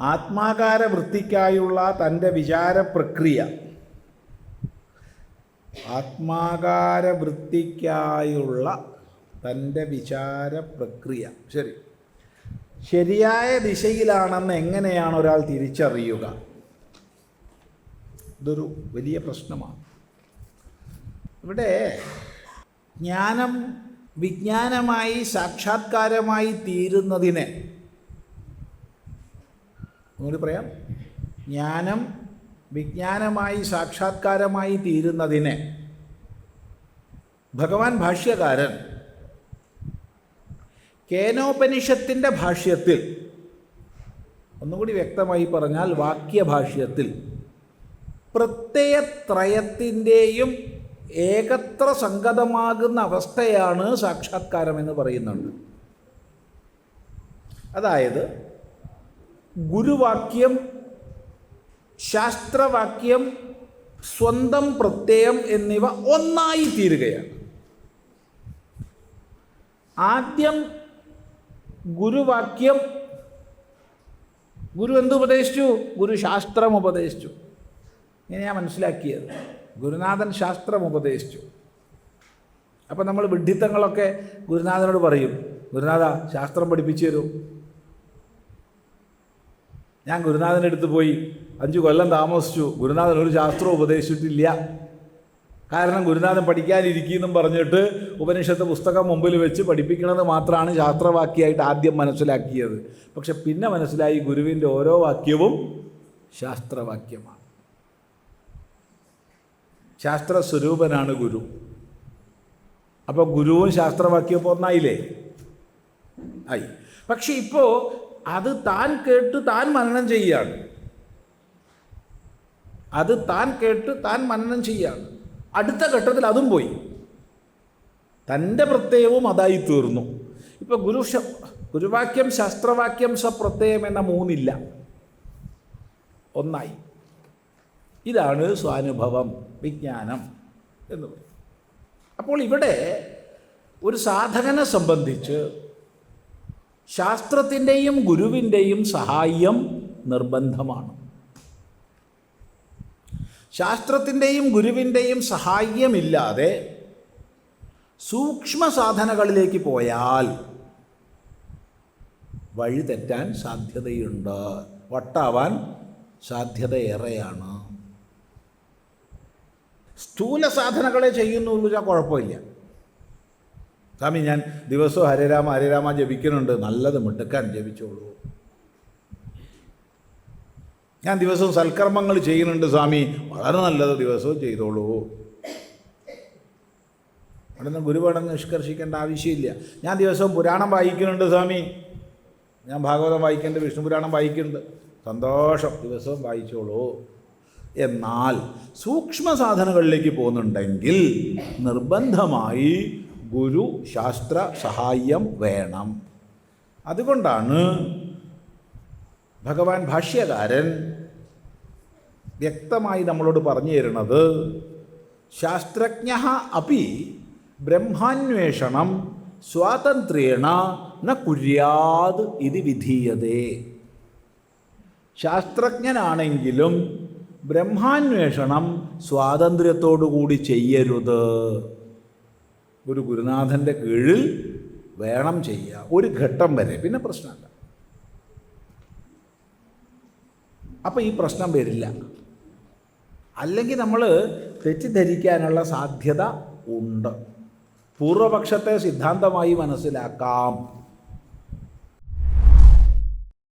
ആത്മാകാര വൃത്തിക്കായുള്ള തന്റെ വിചാര പ്രക്രിയ ആത്മാകാര വൃത്തിക്കായുള്ള തന്റെ വിചാര പ്രക്രിയ ശരി. ശരിയായ ദിശയിലാണെന്ന് എങ്ങനെയാണ് ഒരാൾ തിരിച്ചറിയുക? ഇതൊരു വലിയ പ്രശ്നമാണ്. ഇവിടെ ജ്ഞാനം വിജ്ഞാനമായി സാക്ഷാത്കാരമായി തീരുന്നതിനെ ഒന്നുകൂടി പറയാം. ജ്ഞാനം വിജ്ഞാനമായി സാക്ഷാത്കാരമായി തീരുന്നതിനെ ഭഗവാൻ ഭാഷ്യകാരൻ കേനോപനിഷത്തിന്റെ ഭാഷ്യത്തിൽ ഒന്നുകൂടി വ്യക്തമായി പറഞ്ഞാൽ വാക്യഭാഷ്യത്തിൽ പ്രത്യയത്രയത്തിന്റെയും ഏകത്ര സംഗതമാകുന്ന അവസ്ഥയാണ് സാക്ഷാത്കാരം എന്ന് പറയുന്നുണ്ട്. അതായത് ഗുരുവാക്യം ശാസ്ത്രവാക്യം സ്വന്തം പ്രത്യയം എന്നിവ ഒന്നായി തീരുകയാണ്. ആദ്യം ഗുരുവാക്യം ഗുരു എന്തുപദേശിച്ചു ഗുരു ശാസ്ത്രം ഉപദേശിച്ചു. ഇങ്ങനെയാണ് മനസ്സിലാക്കിയത്. ഗുരുനാഥൻ ശാസ്ത്രം ഉപദേശിച്ചു. അപ്പം നമ്മൾ വിഡ്ഢിത്തങ്ങളൊക്കെ ഗുരുനാഥനോട് പറയും. ഗുരുനാഥ ശാസ്ത്രം പഠിപ്പിച്ചു തരൂ. ഞാൻ ഗുരുനാഥന്റെ അടുത്ത് പോയി അഞ്ച് കൊല്ലം താമസിച്ചു. ഗുരുനാഥൻ ഒരു ശാസ്ത്രം ഉപദേശിച്ചിട്ടില്ല. കാരണം ഗുരുനാഥൻ പഠിക്കാനിരിക്കുമെന്നും പറഞ്ഞിട്ട് ഉപനിഷത്ത് പുസ്തകം മുമ്പിൽ വെച്ച് പഠിപ്പിക്കുന്നത് മാത്രമാണ് ശാസ്ത്രവാക്യമായിട്ട് ആദ്യം മനസ്സിലാക്കിയത്. പക്ഷെ പിന്നെ മനസ്സിലായി ഗുരുവിന്റെ ഓരോ വാക്യവും ശാസ്ത്രവാക്യമാണ്. ശാസ്ത്ര സ്വരൂപനാണ് ഗുരു. അപ്പോൾ ഗുരുവും ശാസ്ത്രവാക്യവും ഒന്നായില്ലേ? ആയി. പക്ഷെ ഇപ്പോൾ അത് താൻ കേട്ട് താൻ മനനം ചെയ്യുകയാണ് അത് താൻ കേട്ട് താൻ മനനം ചെയ്യുകയാണ് അടുത്ത ഘട്ടത്തിൽ അതും പോയി. തന്റെ പ്രത്യയവും അതായി തീർന്നു. ഇപ്പോൾ ഗുരു ഗുരുവാക്യം ശാസ്ത്രവാക്യം സപ്രത്യയം എന്ന മൂന്നില്ല. ഒന്നായി. ഇതാണ് സ്വാനുഭവം വിജ്ഞാനം എന്ന് പറയും അപ്പോൾ ഇവിടെ ഒരു സാധകനെ സംബന്ധിച്ച് ശാസ്ത്രത്തിന്റെയും ഗുരുവിന്റെയും സഹായം നിർബന്ധമാണ്. ശാസ്ത്രത്തിന്റെയും ഗുരുവിന്റെയും സഹായമില്ലാതെ സൂക്ഷ്മ സാധനകളിലേക്ക് പോയാൽ വഴി തെറ്റാൻ സാധ്യതയുണ്ട്. വട്ടാവാൻ സാധ്യതയേറെയാണ്. സ്ഥൂല സാധനകളെ ചെയ്യുന്നു എന്ന് വെച്ചാൽ കുഴപ്പമില്ല. സ്വാമി ഞാൻ ദിവസവും ഹരേരാമ ഹരേരാമ ജപിക്കുന്നുണ്ട്. നല്ലത് മിടുക്കാൻ ജപിച്ചോളൂ. ഞാൻ ദിവസവും സൽക്കർമ്മങ്ങൾ ചെയ്യുന്നുണ്ട് സ്വാമി. വളരെ നല്ലത് ദിവസവും ചെയ്തോളൂ. അവിടെ നിന്ന് ഗുരുവേണമെന്ന് നിഷ്കർഷിക്കേണ്ട ആവശ്യമില്ല. ഞാൻ ദിവസവും പുരാണം വായിക്കുന്നുണ്ട് സ്വാമി. ഞാൻ ഭാഗവതം വായിക്കുന്നുണ്ട് വിഷ്ണു പുരാണം വായിക്കുന്നുണ്ട്. സന്തോഷം ദിവസവും വായിച്ചോളൂ. എന്നാൽ സൂക്ഷ്മ സാധനങ്ങളിലേക്ക് പോകുന്നുണ്ടെങ്കിൽ നിർബന്ധമായി ഗുരു ശാസ്ത്ര സഹായം വേണം. അതുകൊണ്ടാണ് ഭഗവാൻ ഭാഷ്യകാരൻ വ്യക്തമായി നമ്മളോട് പറഞ്ഞു തരുന്നത് ശാസ്ത്രജ്ഞ അപ്പി ബ്രഹ്മാന്വേഷണം സ്വാതന്ത്ര്യേണ ന കുര്യാത് ഇത് വിധീയതേ. ശാസ്ത്രജ്ഞനാണെങ്കിലും ബ്രഹ്മാന്വേഷണം സ്വാതന്ത്ര്യത്തോടു കൂടി ചെയ്യരുത്. ഒരു ഗുരുനാഥന്റെ കീഴിൽ വേണം ചെയ്യുക ഒരു ഘട്ടം വരെ. പിന്നെ പ്രശ്നമല്ല. അപ്പം ഈ പ്രശ്നം വരില്ല. അല്ലെങ്കിൽ നമ്മൾ തെറ്റിദ്ധരിക്കാനുള്ള സാധ്യത ഉണ്ട്. പൂർവപക്ഷത്തെ സിദ്ധാന്തമായി മനസ്സിലാക്കാം.